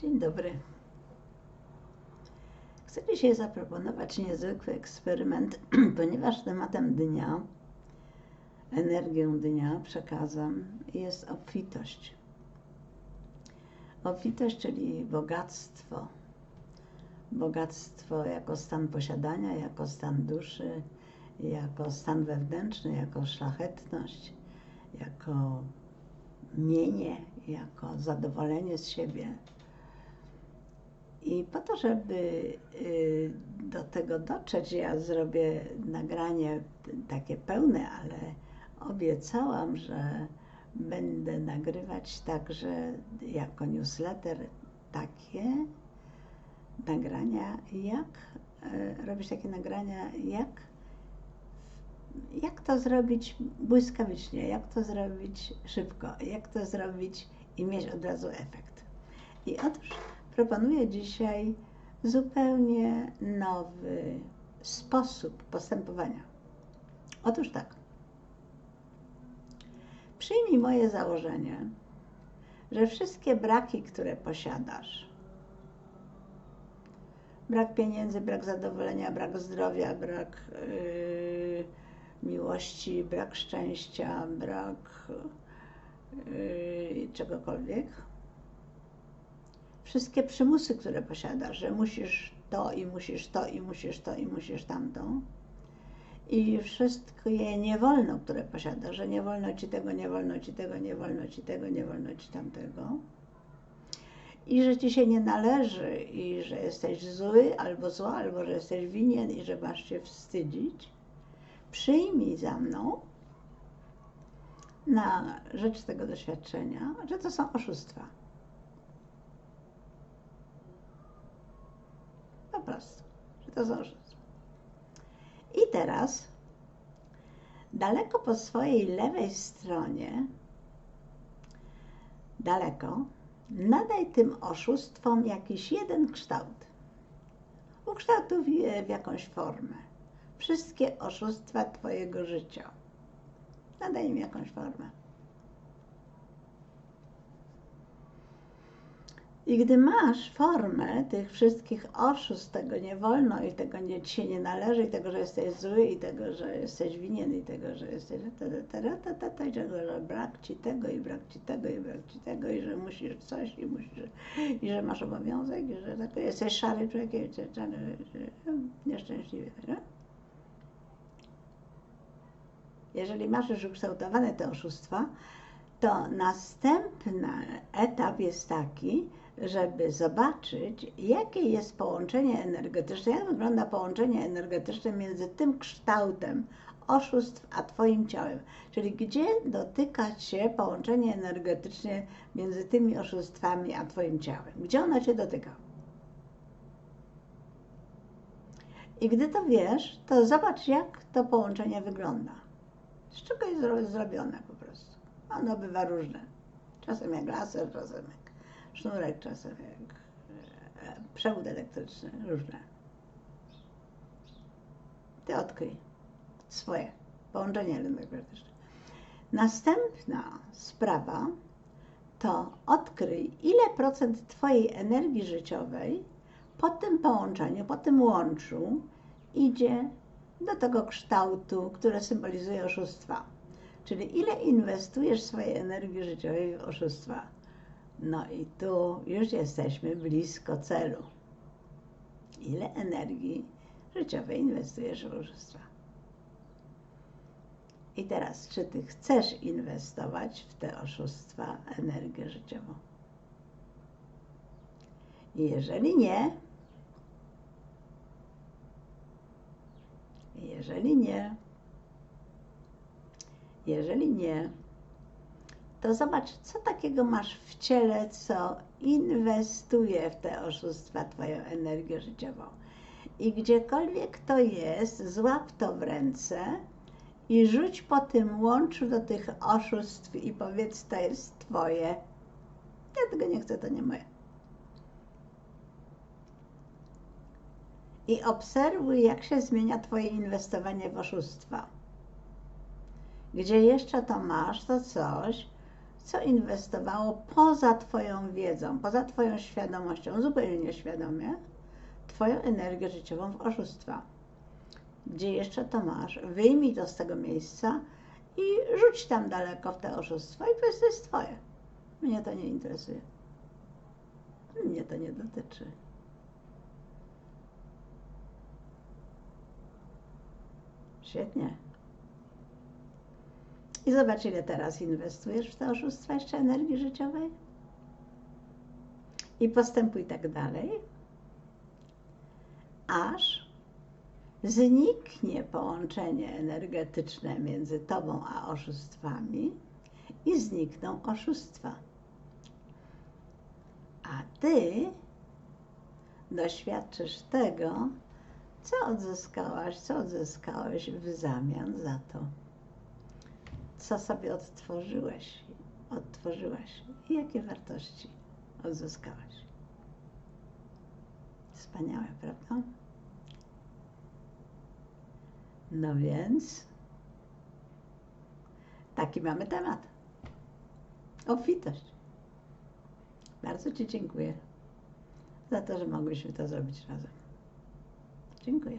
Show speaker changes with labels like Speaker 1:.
Speaker 1: Dzień dobry. Chcę dzisiaj zaproponować niezwykły eksperyment, ponieważ tematem dnia, energią dnia, przekazem jest obfitość. Obfitość, czyli bogactwo. Bogactwo jako stan posiadania, jako stan duszy, jako stan wewnętrzny, jako szlachetność, jako mienie, jako zadowolenie z siebie. I po to, żeby y, do tego dotrzeć, ja zrobię nagranie takie pełne, ale obiecałam, że będę nagrywać także jako newsletter takie nagrania, jak y, robić takie nagrania, jak jak to zrobić błyskawicznie, jak to zrobić szybko, jak to zrobić i mieć od razu efekt. I otóż proponuję dzisiaj zupełnie nowy sposób postępowania. Otóż tak. Przyjmij moje założenie, że wszystkie braki, które posiadasz, brak pieniędzy, brak zadowolenia, brak zdrowia, brak yy, miłości, brak szczęścia, brak yy, czegokolwiek. Wszystkie przymusy, które posiadasz, że musisz to i musisz to i musisz to i musisz tamto. I wszystkie nie wolno, które posiadasz, że nie wolno ci tego, nie wolno ci tego, nie wolno ci tego, nie wolno ci tamtego. I że ci się nie należy, i że jesteś zły albo zła, albo że jesteś winien i że masz się wstydzić przyjmij za mną na rzecz tego doświadczenia, że to są oszustwa. Po prostu, że to są. I teraz daleko po swojej lewej stronie, daleko, nadaj tym oszustwom jakiś jeden kształt. Ukształtuj je w jakąś formę wszystkie oszustwa Twojego życia. Nadaj im jakąś formę. I gdy masz formę tych wszystkich oszustw, tego nie wolno i tego nie, ci się nie należy, i tego, że jesteś zły, i tego, że jesteś winien, i tego, że jesteś i tego, że brak ci tego, i brak ci tego, i brak ci tego, i że musisz coś, i musisz, i że masz obowiązek, i że tak, jesteś szary człowiek, jesteś czarny, nieszczęśliwy. Nie? jeżeli masz już ukształtowane te oszustwa, to następny etap jest taki, żeby zobaczyć, jakie jest połączenie energetyczne, jak wygląda połączenie energetyczne między tym kształtem oszustw a Twoim ciałem. Czyli gdzie dotyka się połączenie energetyczne między tymi oszustwami a Twoim ciałem. Gdzie ono Cię dotyka. I gdy to wiesz, to zobacz, jak to połączenie wygląda. Z czego jest zrobione po prostu? Ono bywa różne. Czasem jak laser, czasem sznurek, czasem jak e, przewód elektryczny, różne. Ty odkryj swoje połączenie energetyczne. Następna sprawa to odkryj, ile procent Twojej energii życiowej po tym połączeniu, po tym łączu idzie do tego kształtu, które symbolizuje oszustwa. Czyli ile inwestujesz swojej energii życiowej w oszustwa. No i tu już jesteśmy blisko celu. Ile energii życiowej inwestujesz w oszustwa? I teraz, czy ty chcesz inwestować w te oszustwa energię życiową? Jeżeli nie, Jeżeli nie, jeżeli nie, to zobacz, co takiego masz w ciele, co inwestuje w te oszustwa Twoją energię życiową. I gdziekolwiek to jest, złap to w ręce i rzuć po tym łączu do tych oszustw i powiedz, to jest Twoje. Ja tego nie chcę, to nie moje. i obserwuj, jak się zmienia Twoje inwestowanie w oszustwa. Gdzie jeszcze to masz, to coś, co inwestowało poza Twoją wiedzą, poza Twoją świadomością, zupełnie nieświadomie, Twoją energię życiową w oszustwa. Gdzie jeszcze to masz? Wyjmij to z tego miejsca i rzuć tam daleko w te oszustwa i powiedz, to jest Twoje. Mnie to nie interesuje. Mnie to nie dotyczy. Świetnie. I zobacz, ile teraz inwestujesz w te oszustwa jeszcze energii życiowej. I postępuj tak dalej, aż zniknie połączenie energetyczne między tobą a oszustwami i znikną oszustwa. A ty doświadczysz tego, co odzyskałaś, co odzyskałeś w zamian za to, co sobie odtworzyłeś, odtworzyłaś i jakie wartości odzyskałaś. Wspaniałe, prawda? No więc taki mamy temat. Obfitość. Bardzo Ci dziękuję za to, że mogłyśmy to zrobić razem. Dziękuję.